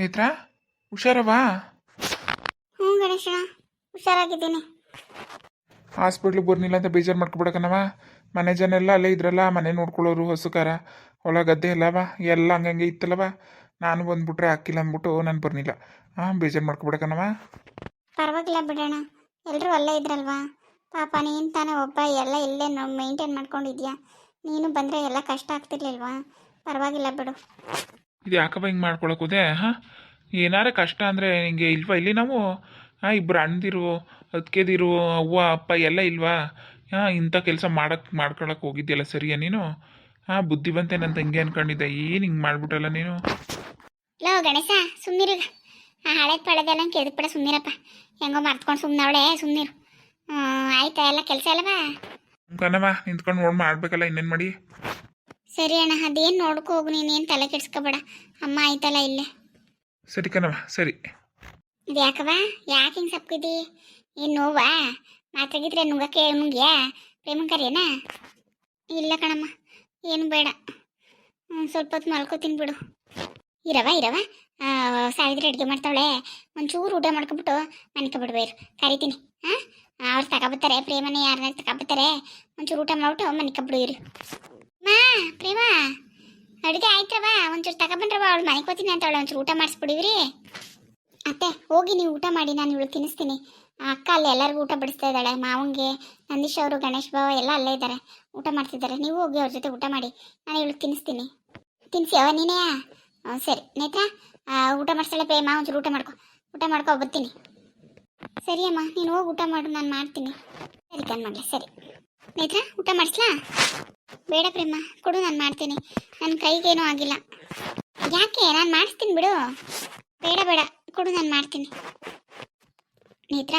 ನೇತ್ರ ಹುಷಾರವಾ? ಹ್ಞೂ ಗಣೇಶ ಹುಷಾರಾಗಿದ್ದೀನಿ. ಹಾಸ್ಪಿಟ್ಲಿಗೆ ಬರ್ನಿಲ್ಲ ಅಂತ ಬೇಜಾರು ಮಾಡ್ಕೊಬಿಡಕನವ ಮನೆ ಜನ ಎಲ್ಲ ಅಲ್ಲೇ ಇದ್ರಲ್ಲ ಮನೆ ನೋಡ್ಕೊಳ್ಳೋರು ಹಸುಕಾರ. ಹೊಲ ಗದ್ದೆ ಎಲ್ಲವ ಎಲ್ಲ ಹಂಗಂಗೆ ಇತ್ತಲ್ಲವ ನಾನು ಬಂದ್ಬಿಟ್ರೆ ಹಾಕಿಲ್ಲ ಅಂದ್ಬಿಟ್ಟು ನಾನು ಬರ್ನಿಲ್ಲ. ಹಾಂ ಬೇಜಾರು ಮಾಡ್ಕೊಬಿಡಕನವ ಪರವಾಗಿಲ್ಲ ಬಿಡೋಣ. ಎಲ್ಲರೂ ಅಲ್ಲೇ ಇದ್ರಲ್ವಾ? ಪಾಪ ನೀನು ತಾನೇ ಒಬ್ಬ ಎಲ್ಲ ಇಲ್ಲೇ ಮೇಂಟೈನ್ ಮಾಡ್ಕೊಂಡಿದ್ಯಾ? ನೀನು ಬಂದರೆ ಎಲ್ಲ ಕಷ್ಟ ಆಗ್ತಿರ್ಲಿಲ್ವಾ? ಪರವಾಗಿಲ್ಲ ಬಿಡು. ಇದು ಯಾಕಪ್ಪ ಹಿಂಗೆ ಮಾಡ್ಕೊಳಕ್ಕೋದೆ ಹಾಂ? ಏನಾರ ಕಷ್ಟ ಅಂದರೆ ಹಿಂಗೆ ಇಲ್ವಾ? ಇಲ್ಲಿ ನಾವು ಹಾಂ ಇಬ್ಬರು ಅಣ್ಣದಿರು ಅದಕ್ಕೆದಿರು ಅವ್ವ ಅಪ್ಪ ಎಲ್ಲ ಇಲ್ವಾ? ಹಾಂ ಇಂಥ ಕೆಲಸ ಮಾಡಕ್ಕೆ ಮಾಡ್ಕೊಳಕ್ಕೆ ಹೋಗಿದ್ಯಲ್ಲ ಸರಿಯಾ ನೀನು? ಹಾಂ ಬುದ್ಧಿವಂತೆ ನನ್ನ ತಂಗಿ ಅನ್ಕೊಂಡಿದ್ದೆ. ಏನು ಹಿಂಗೆ ಮಾಡ್ಬಿಟ್ಟಲ್ಲ ನೀನು? ಲೋ ಗಣೇಶ ಸುಮ್ಮನಿರು ಆ ಪಡೆದೆಲ್ಲ ಪಳೆದೆಲ್ಲ ಕೆದಕ್ಬಿಡ ಸುಮ್ಮನಿರಪ್ಪ ಹೆಂಗೋ ಮರ್ತ್ಕೊಂಡು ಸುಮ್ಮನವಳೆ ಸುಮ್ಮನಿರು ಆಯ್ತಾ ಎಲ್ಲ ಕೆಲಸ ಅಲ್ಲವಾ ಕಣವ ನಿಂತ್ಕೊಂಡು ನೋಡಿ ಮಾಡಬೇಕಲ್ಲ ಇನ್ನೇನು ಮಾಡಿ? ಸರಿ ಅಣ್ಣ ಅದೇನು ನೋಡ್ಕೊ ಹೋಗು ನೀನೇನು ತಲೆ ಕೆಡ್ಸ್ಕೊಬೇಡ. ಅಮ್ಮ ಆಯ್ತಲ್ಲ ಇಲ್ಲೇ. ಸರಿ ಕಣವ ಸರಿ. ಇದ್ಯಾಕವ ಯಾಕೆ ಹಿಂಗೆ ಸಪ್ಕಿದಿ? ಏನು ನೋವಾ ಮಾತಾಗಿದ್ರೆ ನುಂಗಕ್ಕೆ ನುಂಗ್ಯಾ? ಪ್ರೇಮ ಕರಿಯೇನ ಇಲ್ಲ ಕಣಮ್ಮ ಏನು ಬೇಡ. ಹ್ಞೂ ಸ್ವಲ್ಪ ಹೊತ್ತು ಮಲ್ಕೋತೀನಿ ಬಿಡು. ಇರವ ಇರವ ಆ, ಸಾವಿತ್ರಿ ಅಡುಗೆ ಮಾಡ್ತಾವಳೆ. ಒಂಚೂರು ಊಟ ಮಾಡ್ಕೊಬಿಟ್ಟು ಮನ್ಕೊಬಿಡ್ಬೇರು ಕರಿತೀನಿ ಹಾಂ ಅವ್ರು ತಗೊಬತ್ತಾರೆ ಪ್ರೇಮನ ಯಾರನ್ನ ತಗೊಬತ್ತಾರೆ ಒಂಚೂರು ಊಟ ಮಾಡ್ಬಿಟ್ಟು ಮನ್ಕೊಬಿಡು ಇರು. ಪ್ರೇಮ ಅಡುಗೆ ಆಯ್ತ್ರವ? ಒಂಚೂರು ತಗೊಬಂದ್ರವ? ಅವಳು ಮನೆಗೆ ಹೋಗ್ತೀನಿ ಅಂತ ಅವಳು ಒಂಚೂರು ಊಟ ಮಾಡಿಸ್ಬಿಡಿವ್ರಿ. ಅತ್ತೆ, ಹೋಗಿ ನೀವು ಊಟ ಮಾಡಿ, ನಾನು ಇವಳು ತಿನ್ನಿಸ್ತೀನಿ. ಅಕ್ಕ ಅಲ್ಲಿ ಎಲ್ಲರಿಗೂ ಊಟ ಬಡಿಸ್ತಾ ಇದ್ದಾಳೆ. ಮಾವಂಗೆ, ನಂದೀಶ್ ಅವರು, ಗಣೇಶ್ ಬಾವ ಎಲ್ಲ ಅಲ್ಲೇ ಇದ್ದಾರೆ. ಊಟ ಮಾಡ್ತಿದ್ದಾರೆ. ನೀವು ಹೋಗಿ ಅವ್ರ ಜೊತೆ ಊಟ ಮಾಡಿ, ನಾನು ಇವಳು ತಿನ್ನಿಸ್ತೀನಿ. ತಿನ್ಸಿ, ಅವ ನೀನೇ? ಸರಿ. ನೇತ್ರ ಊಟ ಮಾಡಿಸ್ತಾಳೆ ಪೇ, ಮಾ, ಒಂಚೂರು ಊಟ ಮಾಡ್ಕೊ. ಊಟ ಮಾಡ್ಕೊ ಬರ್ತೀನಿ. ಸರಿ ಅಮ್ಮ, ನೀನು ಹೋಗಿ ಊಟ ಮಾಡು, ನಾನು ಮಾಡ್ತೀನಿ. ಸರಿ ಕಣ್ಮಗ್ಳೆ ಸರಿ. ನೇತ್ರ ಊಟ ಮಾಡಿಸ್ಲಾ? ಬೇಡ ಪ್ರೇಮ, ಕೊಡು, ನಾನು ಮಾಡ್ತೀನಿ. ನನ್ನ ಕೈಗೇನೂ ಆಗಿಲ್ಲ. ಯಾಕೆ? ನಾನು ಮಾಡಿಸ್ತೀನಿ ಬಿಡು. ಬೇಡ ಬೇಡ. ಕೊಡು, ನಾನು ಮಾಡ್ತೀನಿ. ನೇತ್ರ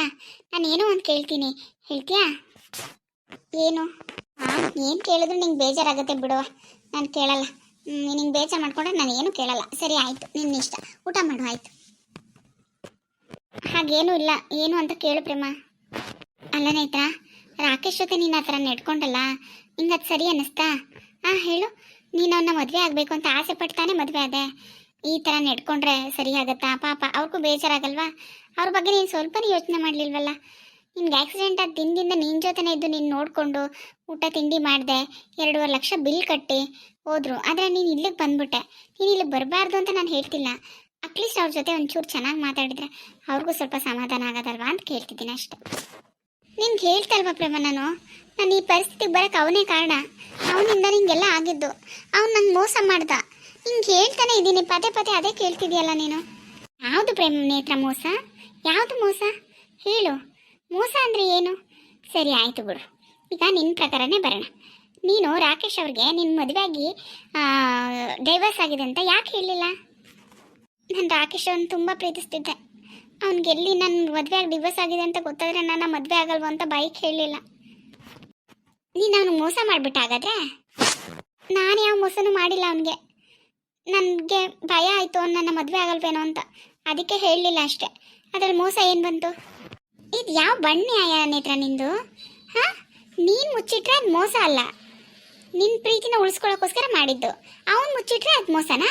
ನಾನು ಏನೋ ಒಂದು ಕೇಳ್ತೀನಿ. ಹೇಳ್ತೀಯಾ? ಏನು? ಹಾಂ ಏನು ಕೇಳಿದ್ರು ನಿಂಗೆ ಬೇಜಾರಾಗುತ್ತೆ ಬಿಡು. ನಾನು ಕೇಳಲ್ಲ. ನಿಂಗೆ ಬೇಜಾರು ಮಾಡ್ಕೊಂಡ್ರೆ ನಾನು ಏನು ಕೇಳಲ್ಲ. ಸರಿ, ಆಯಿತು. ನಿನ್ನ ಇಷ್ಟ. ಊಟ ಮಾಡು, ಆಯಿತು. ಹಾಗೇನೂ ಇಲ್ಲ. ಏನು ಅಂತ ಕೇಳು ಪ್ರೇಮ. ಅಲ್ಲ ನೇತ್ರ ರಾಕೇಶ್ ಜೊತೆ ನೀನು ಆ ಥರ ನಡ್ಕೊಂಡಲ್ಲ ನಿಂಗೆ ಅದು ಸರಿ ಅನ್ನಿಸ್ತಾ? ಹಾಂ ಹೇಳು. ನೀನು ಅವನ್ನ ಮದುವೆ ಆಗಬೇಕು ಅಂತ ಆಸೆ ಪಡ್ತಾನೆ ಮದುವೆ ಅದೇ ಈ ಥರ ನೆಡ್ಕೊಂಡ್ರೆ ಸರಿ ಆಗತ್ತಾ? ಪಾಪ, ಅವ್ರಿಗೂ ಬೇಜಾರಾಗಲ್ವಾ? ಅವ್ರ ಬಗ್ಗೆ ನೀನು ಸ್ವಲ್ಪ ಯೋಚನೆ ಮಾಡಲಿಲ್ವಲ್ಲ? ನಿನ್ಗೆ ಆಕ್ಸಿಡೆಂಟ್ ಆದ ದಿನದಿಂದ ನಿನ್ನ ಜೊತೆನೇ ಇದ್ದು ನೀನು ನೋಡಿಕೊಂಡು ಊಟ, ತಿಂಡಿ ಮಾಡಿದೆ, ಎರಡೂವರೆ ಲಕ್ಷ ಬಿಲ್ ಕಟ್ಟಿ ಹೋದ್ರು. ಆದರೆ ನೀನು ಇಲ್ಲಿಗೆ ಬಂದ್ಬಿಟ್ಟೆ. ನೀನು ಇಲ್ಲಿಗೆ ಬರಬಾರ್ದು ಅಂತ ನಾನು ಹೇಳ್ತಿಲ್ಲ. ಅಟ್ಲೀಸ್ಟ್ ಅವ್ರ ಜೊತೆ ಒಂಚೂರು ಚೆನ್ನಾಗಿ ಮಾತಾಡಿದ್ರೆ ಅವ್ರಿಗೂ ಸ್ವಲ್ಪ ಸಮಾಧಾನ ಆಗೋದಲ್ವಾ ಅಂತ ಕೇಳ್ತಿದ್ದೀನಿ ಅಷ್ಟೆ. ನಿನ್ಗೆ ಹೇಳ್ತಲ್ವಾ ಪ್ರೇಮ ನಾನು? ನಾನು ಈ ಪರಿಸ್ಥಿತಿಗೆ ಬರೋಕೆ ಅವನೇ ಕಾರಣ. ಅವನಿಂದ ನಿಂಗೆಲ್ಲ ಆಗಿದ್ದು. ಅವ್ನು ನಂಗೆ ಮೋಸ ಮಾಡ್ದ. ಹಿಂಗೆ ಹೇಳ್ತಾನೆ ಇದ್ದೀನಿ. ಪದೇ ಪದೇ ಅದೇ ಕೇಳ್ತಿದ್ಯಲ್ಲ ನೀನು? ಯಾವುದು ಪ್ರೇಮ ನೇತ್ರ ಮೋಸ? ಯಾವುದು ಮೋಸ? ಹೇಳು. ಮೋಸ ಅಂದರೆ ಏನು? ಸರಿ, ಆಯಿತು ಬಿಡು. ಈಗ ನಿನ್ನ ಪ್ರಕಾರನೇ ಬರೋಣ. ನೀನು ರಾಕೇಶ್ ಅವ್ರಿಗೆ ನಿನ್ನ ಮದುವೆಯಾಗಿ ಡೈವರ್ಸ್ ಆಗಿದೆ ಅಂತ ಯಾಕೆ ಹೇಳಲಿಲ್ಲ ನಾನು ರಾಕೇಶ್ ಅವ್ನು ತುಂಬ ಪ್ರೀತಿಸ್ತಿದ್ದೆ. ಅವ್ನಿಗೆ ಎಲ್ಲಿ ನನ್ನ ಆಗಿ ಡಿವೋರ್ಸ್ ಆಗಿದೆ ಅಂತ ಗೊತ್ತಾದ್ರೆ ನನ್ನ ಮದುವೆ ಆಗಲ್ವ ಅಂತ ಬಾಯಿ ಕೇಳಲಿಲ್ಲ ನೀನು ಅವನಿಗೆ ಮೋಸ ಮಾಡಿಬಿಟ್ಟ ಹಾಗಾದ್ರೆ? ನಾನು ಯಾವ ಮೋಸನೂ ಮಾಡಿಲ್ಲ ಅವನಿಗೆ. ನನಗೆ ಭಯ ಆಯಿತು ನನ್ನ ಮದುವೆ ಆಗಲ್ವೇನೋ ಅಂತ. ಅದಕ್ಕೆ ಹೇಳಲಿಲ್ಲ ಅಷ್ಟೆ. ಅದ್ರಲ್ಲಿ ಮೋಸ ಏನು ಬಂತು? ಇದು ಯಾವ ಬಣ್ಣಿ ಆಯ ನೇತ್ರ ನಿಂದು? ಹಾಂ? ನೀನು ಮುಚ್ಚಿಟ್ರೆ ಅದು ಮೋಸ ಅಲ್ಲ. ನಿನ್ನ ಪ್ರೀತಿನ ಉಳಿಸ್ಕೊಳ್ಳೋಕ್ಕೋಸ್ಕರ ಮಾಡಿದ್ದು. ಅವನು ಮುಚ್ಚಿಟ್ರೆ ಅದು ಮೋಸನಾ?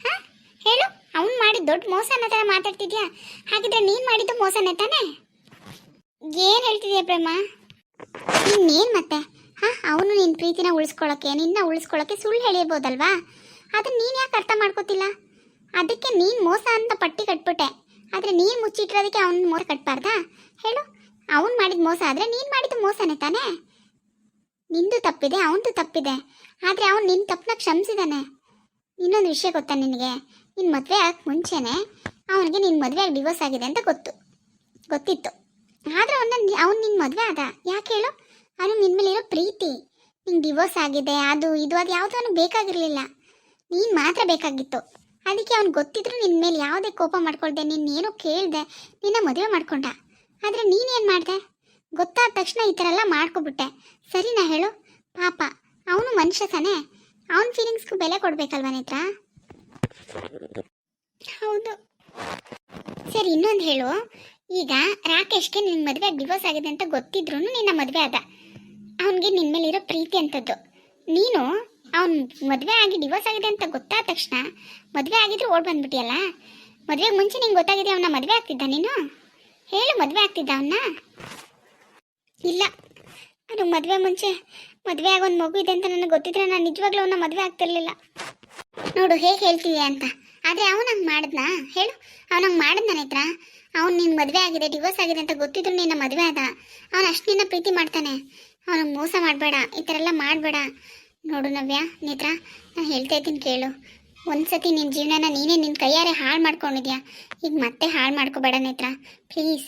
ಹಾಂ? ಹೇಳು. ಅವ್ನು ಮಾಡಿದ ದೊಡ್ಡ ಮೋಸ ಅನ್ನೋ ಥರ ಮಾತಾಡ್ತಿದ್ಯಾ? ಹಾಗಿದ್ರೆ ನೀನು ಮಾಡಿದ್ದು ಮೋಸನೇ ತಾನೇ? ಏನು ಹೇಳ್ತಿದ್ಯಾ ಪ್ರೇಮ? ಇನ್ನೇನು ಮತ್ತೆ? ಹಾಂ, ಅವನು ನಿನ್ನ ಪ್ರೀತಿನ ಉಳಿಸ್ಕೊಳ್ಳೋಕ್ಕೆ ನಿನ್ನ ಉಳಿಸ್ಕೊಳ್ಳೋಕ್ಕೆ ಸುಳ್ಳು ಹೇಳಿರ್ಬೋದಲ್ವಾ? ಅದನ್ನ ನೀನು ಯಾಕೆ ಅರ್ಥ ಮಾಡ್ಕೋತಿಲ್ಲ? ಅದಕ್ಕೆ ನೀನು ಮೋಸ ಅಂತ ಪಟ್ಟಿ ಕಟ್ಬಿಟ್ಟೆ. ಆದರೆ ನೀನು ಮುಚ್ಚಿಟ್ಟಿರೋದಕ್ಕೆ ಅವ್ನ ಮೋಸ ಕಟ್ಬಾರ್ದಾ? ಹೇಳು. ಅವ್ನು ಮಾಡಿದ ಮೋಸ ಆದರೆ ನೀನು ಮಾಡಿದ ಮೋಸನೇ ತಾನೇ? ನಿಂದು ತಪ್ಪಿದೆ, ಅವನದು ತಪ್ಪಿದೆ. ಆದರೆ ಅವನು ನಿನ್ನ ತಪ್ಪನ್ನ ಕ್ಷಮಿಸಿದಾನೆ. ಇನ್ನೊಂದು ವಿಷಯ ಗೊತ್ತಾ ನಿನಗೆ? ನಿನ್ನ ಮದುವೆ ಆಗಕ್ಕೆ ಮುಂಚೆನೇ ಅವನಿಗೆ ನಿನ್ನ ಮದುವೆ ಆಗಿ ಡಿವೋರ್ಸ್ ಆಗಿದೆ ಅಂತ ಗೊತ್ತು. ಗೊತ್ತಿತ್ತು. ಆದರೆ ಅವನ ಅವ್ನು ನಿನ್ನ ಮದುವೆ ಆದ. ಯಾಕೆ ಹೇಳು? ಅವನು ನಿನ್ನ ಮೇಲೆ ಇರೋ ಪ್ರೀತಿ. ನಿಂಗೆ ಡಿವೋರ್ಸ್ ಆಗಿದೆ, ಅದು, ಇದು, ಅದು ಯಾವುದೂ ಅವನಿಗೆ ಬೇಕಾಗಿರಲಿಲ್ಲ. ನೀನು ಮಾತ್ರ ಬೇಕಾಗಿತ್ತು. ಅದಕ್ಕೆ ಅವ್ನು ಗೊತ್ತಿದ್ರು ನಿನ್ನ ಮೇಲೆ ಯಾವುದೇ ಕೋಪ ಮಾಡ್ಕೊಳ್ದೆ ನಿನ್ನೇನೋ ಕೇಳಿದೆ, ನಿನ್ನ ಮದುವೆ ಮಾಡ್ಕೊಂಡ. ಆದರೆ ನೀನೇನು ಮಾಡಿದೆ? ಗೊತ್ತಾದ ತಕ್ಷಣ ಈ ಥರ ಎಲ್ಲ ಮಾಡ್ಕೊಬಿಟ್ಟೆ. ಸರಿನಾ ಹೇಳು? ಪಾಪ. ಅವನು ಮನುಷ್ಯ ತಾನೇ ಅವನ ಫೀಲಿಂಗ್ಸ್ಗೂ ಬೆಲೆ ಕೊಡಬೇಕಲ್ವ ನೇತ್ರ? ಹೌದು. ಸರಿ, ಇನ್ನೊಂದು ಹೇಳು. ಈಗ ರಾಕೇಶ್ಗೆ ನಿನ್ನ ಮದುವೆ ಡಿವೋರ್ಸ್ ಆಗಿದೆ ಅಂತ ಗೊತ್ತಿದ್ರು ನಿನ್ನ ಮದುವೆ ಆದ. ಅವನಿಗೆ ನಿನ್ನ ಮೇಲಿರೋ ಪ್ರೀತಿ ಅಂತದ್ದು ನೀನು ಅವನ್ ಮದುವೆ ಆಗಿ ಡಿವೋರ್ಸ್ ಆಗಿದೆ ಅಂತ ಗೊತ್ತಾದ ತಕ್ಷಣ ಮದುವೆ ಆಗಿದ್ರು ಓಡ್ ಬಂದ್ಬಿಟ್ಟಿಯಲ್ಲ? ಮದುವೆ ಮುಂಚೆ ನಿಂಗೆ ಗೊತ್ತಾಗಿದೆ ಅವನ ಮದುವೆ ಆಗ್ತಿದ್ದ ನೀನು? ಹೇಳು, ಮದುವೆ ಆಗ್ತಿದ್ದ ಅವನ್ನ ಇಲ್ಲ. ಅದು ಮದುವೆ ಮುಂಚೆ ಮದುವೆ ಆಗೋ ಒಂದು ಮಗು ಇದೆ ಅಂತ ನನಗೆ ಗೊತ್ತಿದ್ರೆ ನಾನು ನಿಜವಾಗ್ಲೂ ಅವನ ಮದುವೆ ಆಗ್ತಿರ್ಲಿಲ್ಲ. ನೋಡು, ಹೇಗೆ ಹೇಳ್ತೀವಿ ಅಂತ. ಆದರೆ ಅವನು ಹಂಗೆ ಮಾಡಿದ್ನಾ? ಹೇಳು. ಅವನು ಹಂಗೆ ನನ್ನ ಹತ್ರ ಅವ್ನು ನಿನ್ನ ಮದುವೆ ಆಗಿದೆ ಡಿವೋರ್ಸ್ ಆಗಿದೆ ಅಂತ ಗೊತ್ತಿದ್ರು ನಿನ್ನ ಮದುವೆ ಆದ. ಅವನು ಅಷ್ಟು ನಿನ್ನ ಪ್ರೀತಿ ಮಾಡ್ತಾನೆ. ಅವನಿಗೆ ಮೋಸ ಮಾಡಬೇಡ, ಈ ಥರ ಎಲ್ಲ ಮಾಡಬೇಡ. ನೋಡು ನವ್ಯ ನಿತ್ರ ನಾನು ಹೇಳ್ತಾ ಇದ್ದೀನಿ ಕೇಳು. ಒಂದ್ಸತಿ ನಿನ್ನ ಜೀವನನ ನೀನೇ ನಿನ್ನ ಕೈಯಾರೆ ಹಾಳು ಮಾಡ್ಕೊಂಡಿದ್ಯಾ? ಈಗ ಮತ್ತೆ ಹಾಳು ಮಾಡ್ಕೋಬೇಡ ನೇತ್ರ ಪ್ಲೀಸ್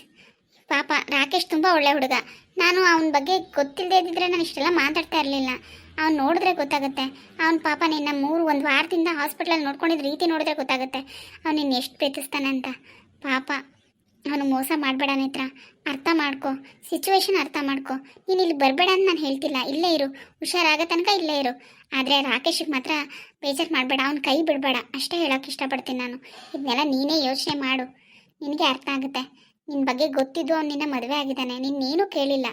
ಪಾಪ, ರಾಕೇಶ್ ತುಂಬ ಒಳ್ಳೆ ಹುಡುಗ. ನಾನು ಅವನ ಬಗ್ಗೆ ಗೊತ್ತಿಲ್ಲದೆ ಇದ್ದಿದ್ರೆ ನಾನು ಇಷ್ಟೆಲ್ಲ ಮಾತಾಡ್ತಾ ಇರಲಿಲ್ಲ. ಅವ್ನು ನೋಡಿದ್ರೆ ಗೊತ್ತಾಗುತ್ತೆ. ಅವ್ನ ಪಾಪ ನಿನ್ನ ಮೂರು ಒಂದು ವಾರದಿಂದ ಹಾಸ್ಪಿಟ್ಲಲ್ಲಿ ನೋಡ್ಕೊಂಡಿದ್ದ ರೀತಿ ನೋಡಿದ್ರೆ ಗೊತ್ತಾಗುತ್ತೆ. ಅವ್ನು ನಿನ್ನ ಎಷ್ಟು ಪ್ರೀತಿಸ್ತಾನೆ ಅಂತ ಪಾಪ, ಅವನು ಮೋಸ ಮಾಡಬೇಡ ನೇತ್ರ. ಅರ್ಥ ಮಾಡ್ಕೊ. ಸಿಚುವೇಶನ್ ಅರ್ಥ ಮಾಡ್ಕೊ. ನೀನು ಇಲ್ಲಿ ಬರಬೇಡ ಅಂತ ನಾನು ಹೇಳ್ತಿಲ್ಲ. ಇಲ್ಲೇ ಇರು. ಹುಷಾರಾಗೋ ತನಕ ಇಲ್ಲೇ ಇರು. ಆದರೆ ರಾಕೇಶಿಗೆ ಮಾತ್ರ ಬೇಜಾರು ಮಾಡಬೇಡ. ಅವ್ನ ಕೈ ಬಿಡಬೇಡ. ಅಷ್ಟೇ ಹೇಳೋಕೆ ಇಷ್ಟಪಡ್ತೀನಿ ನಾನು. ಇದನ್ನೆಲ್ಲ ನೀನೇ ಯೋಚನೆ ಮಾಡು. ನಿನಗೆ ಅರ್ಥ ಆಗುತ್ತೆ. ನಿನ್ನ ಬಗ್ಗೆ ಗೊತ್ತಿದ್ದು ಅವ್ನು ನಿನ್ನ ಮದುವೆ ಆಗಿದ್ದಾನೆ. ನಿನ್ನೇನೂ ಕೇಳಿಲ್ಲ.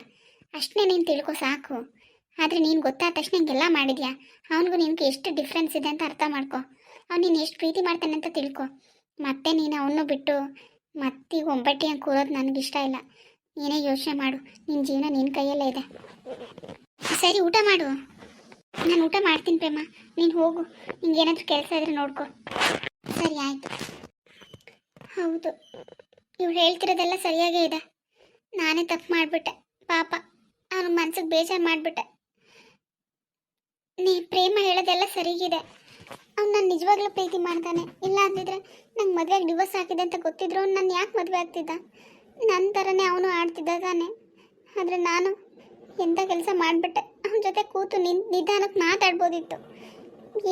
ಅಷ್ಟನ್ನೇ ನೀನು ತಿಳ್ಕೊ ಸಾಕು. ಆದರೆ ನೀನು ಗೊತ್ತಾದ ತಕ್ಷಣ ಹಿಂಗೆಲ್ಲ ಮಾಡಿದ್ಯಾ? ಅವನಿಗೂ ನಿನಗೆ ಎಷ್ಟು ಡಿಫ್ರೆನ್ಸ್ ಇದೆ ಅಂತ ಅರ್ಥ ಮಾಡ್ಕೊ. ಅವ್ನು ನೀನು ಎಷ್ಟು ಪ್ರೀತಿ ಮಾಡ್ತಾನೆ ಅಂತ ತಿಳ್ಕೊ. ಮತ್ತೆ ನೀನು ಅವನು ಬಿಟ್ಟು ಮತ್ತೆ ಒಂಬಟ್ಟಿ ಹಂಗೆ ಕೂರೋದು ನನಗಿಷ್ಟ ಇಲ್ಲ. ನೀನೇ ಯೋಚನೆ ಮಾಡು. ನಿನ್ನ ಜೀವನ ನಿನ್ನ ಕೈಯಲ್ಲೇ ಇದೆ. ಸರಿ, ಊಟ ಮಾಡು. ನಾನು ಊಟ ಮಾಡ್ತೀನಿ ಪ್ರೇಮ. ನೀನು ಹೋಗು. ನಿಂಗೆ ಏನಾದರೂ ಕೆಲಸ ಇದ್ರೆ ನೋಡ್ಕೊ. ಸರಿ, ಆಯಿತು. ಹೌದು. ಇವ್ರು ಹೇಳ್ತಿರೋದೆಲ್ಲ ಸರಿಯಾಗೇ ಇದೆ. ನಾನೇ ತಪ್ಪು ಮಾಡಿಬಿಟ್ಟೆ. ಪಾಪ. ಅವನ ಮನ್ಸಿಗೆ ಬೇಜಾರು ಮಾಡಿಬಿಟ್ಟೆ. ನೀ ಪ್ರೇಮ ಹೇಳೋದೆಲ್ಲ ಸರಿಗಿದೆ. ಅವ್ನು ನಾನು ನಿಜವಾಗ್ಲೂ ಪ್ರೀತಿ ಮಾಡ್ತಾನೆ. ಇಲ್ಲ ಅಂದಿದ್ರೆ ನಂಗೆ ಮದುವೆಗೆ ಡಿವೋರ್ಸ್ ಹಾಕಿದೆ ಅಂತ ಗೊತ್ತಿದ್ರು ಅವ್ನು ನಾನು ಯಾಕೆ ಮದುವೆ ಆಗ್ತಿದ್ದ? ನನ್ನ ಥರನೇ ಅವನು ಆಡ್ತಿದ್ದ ತಾನೆ ಆದರೆ ನಾನು ಎಂಥ ಕೆಲಸ ಮಾಡಿಬಿಟ್ಟೆ. ಅವನ ಜೊತೆ ಕೂತು ನಿನ್ ನಿಧಾನಕ್ಕೆ ಮಾತಾಡ್ಬೋದಿತ್ತು.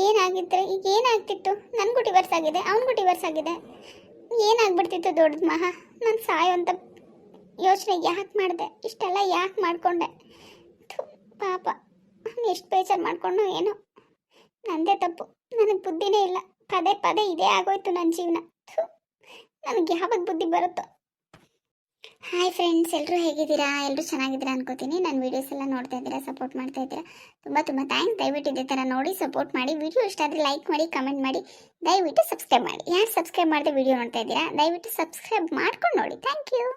ಏನಾಗಿದ್ರೆ ಈಗ ಏನಾಗ್ತಿತ್ತು? ನನಗೂ ಡಿವರ್ಸ್ ಆಗಿದೆ, ಅವನಿಗೂ ಡಿವರ್ಸ್ ಆಗಿದೆ. ಏನಾಗ್ಬಿಡ್ತಿತ್ತು ದೊಡ್ಡದು ಮಹಾ? ನಾನು ಅಂತ ಯೋಚನೆ ಯಾಕೆ ಮಾಡಿದೆ? ಇಷ್ಟೆಲ್ಲ ಯಾಕೆ ಮಾಡಿಕೊಂಡೆ? ಪಾಪ. ಎಷ್ಟು ಬೇಜಾರು ಮಾಡ್ಕೊಂಡು ಏನೋ. ನಂದೇ ತಪ್ಪು. ನನಗೆ ಬುದ್ಧಿನೇ ಇಲ್ಲ. ಪದೇ ಪದೇ ಇದೇ ಆಗೋಯ್ತು ನನ್ನ ಜೀವನ. ನನಗೆ ಯಾವಾಗ ಬುದ್ಧಿ ಬರುತ್ತೋ. ಹಾಯ್ ಫ್ರೆಂಡ್ಸ್ ಎಲ್ಲರೂ ಹೇಗಿದ್ದೀರಾ? ಎಲ್ಲರೂ ಚೆನ್ನಾಗಿದ್ದೀರಾ ಅನ್ಕೋತೀನಿ. ನನ್ನ ವೀಡಿಯೋಸ್ ಎಲ್ಲ ನೋಡ್ತಾ ಇದ್ದೀರಾ ಸಪೋರ್ಟ್ ಮಾಡ್ತಾ ಇದ್ದೀರಾ? ತುಂಬ ತುಂಬ ಥ್ಯಾಂಕ್ಸ್ ದಯವಿಟ್ಟು ಇದೇ ಥರ ನೋಡಿ ಸಪೋರ್ಟ್ ಮಾಡಿ. ವಿಡಿಯೋ ಇಷ್ಟ ಆದರೆ ಲೈಕ್ ಮಾಡಿ ಕಮೆಂಟ್ ಮಾಡಿ. ದಯವಿಟ್ಟು ಸಬ್ಸ್ಕ್ರೈಬ್ ಮಾಡಿ. ಯಾರು ಸಬ್ಸ್ಕ್ರೈಬ್ ಮಾಡಿದ್ರೆ ವಿಡಿಯೋ ನೋಡ್ತಾ ಇದ್ದೀರಾ? ದಯವಿಟ್ಟು ಸಬ್ಸ್ಕ್ರೈಬ್ ಮಾಡ್ಕೊಂಡು ನೋಡಿ. Thank you